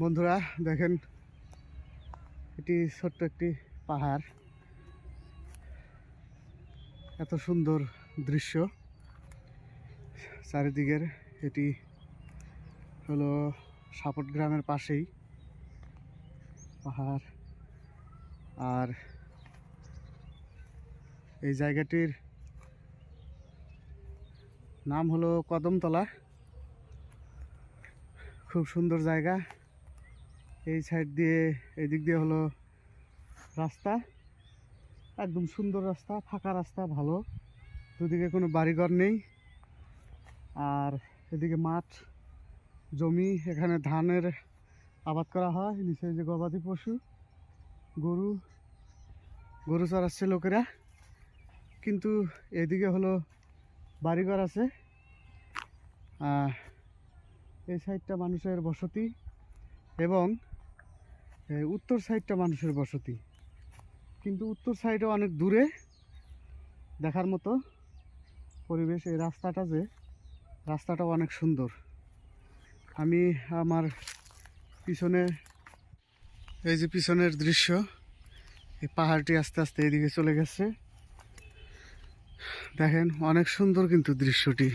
বন্ধুরা, দেখেন, এটি ছোট্ট একটি পাহাড়। এত সুন্দর দৃশ্য। চারিদিকের এটি হলো সাপট গ্রামের পাশেই পাহাড়। আর এই জায়গাটির নাম হলো কদমতলা। খুব সুন্দর জায়গা। এই সাইড দিয়ে, এদিক দিয়ে হলো রাস্তা। একদম সুন্দর রাস্তা, ফাঁকা রাস্তা, ভালো। দুদিকে কোনো বাড়িঘর নেই। আর এদিকে মাঠ, জমি, এখানে ধানের আবাদ করা হয়। নিচে যে গবাদি পশু, গরু গরু চড়াচ্ছে লোকেরা। কিন্তু এদিকে হলো বাড়িঘর আছে। এই সাইডটা মানুষের বসতি। এবং উত্তর সাইডটা মানুষের বসতি। কিন্তু উত্তর সাইডে অনেক দূরে দেখার মতো পরিবেশ এই রাস্তাটা যে রাস্তাটা অনেক সুন্দর। আমি আমার পিছনে, এই যে পিছনের দৃশ্য, এই পাহাড়টি আস্তে আস্তে এদিকে চলে গেছে। দেখেন, অনেক সুন্দর কিন্তু দৃশ্যটি।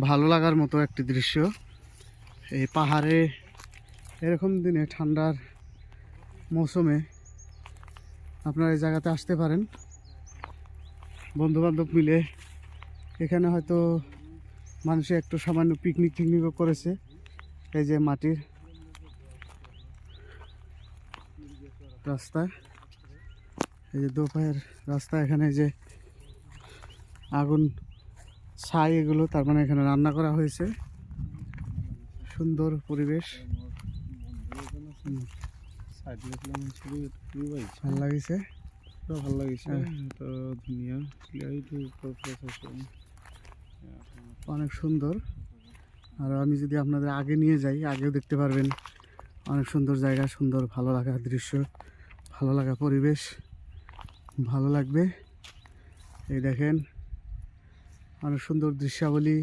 ভালো লাগার মতো একটি দৃশ্য। এই পাহাড়ে এরকম দিনে ঠান্ডার মৌসুমে আপনারা এই জায়গাতে আসতে পারেন। বন্ধুবান্ধব মিলে এখানে হয়তো মানুষে একটু সামান্য পিকনিক টিকনিকও করেছে, এই যে মাটির রাস্তা, এই যে দোপাহের রাস্তা, এখানে যে আগুন ছাই এগুলো, তার মানে এখানে রান্না করা হয়েছে। সুন্দর পরিবেশ। সাইড খুবই ভালো লাগিছে? পুরো ভালো লাগিছে। হ্যাঁ। তো ধুনীয়া ক্লিয়ারিটি অনেক সুন্দর। আর আমি যদি আপনাদের আগে নিয়ে যাই আগেও দেখতে পারবেন। অনেক সুন্দর জায়গা সুন্দর ভালো লাগা দৃশ্য ভালো লাগা পরিবেশ ভালো লাগবে। এই দেখেন অনেক সুন্দর দৃশ্যাবলী।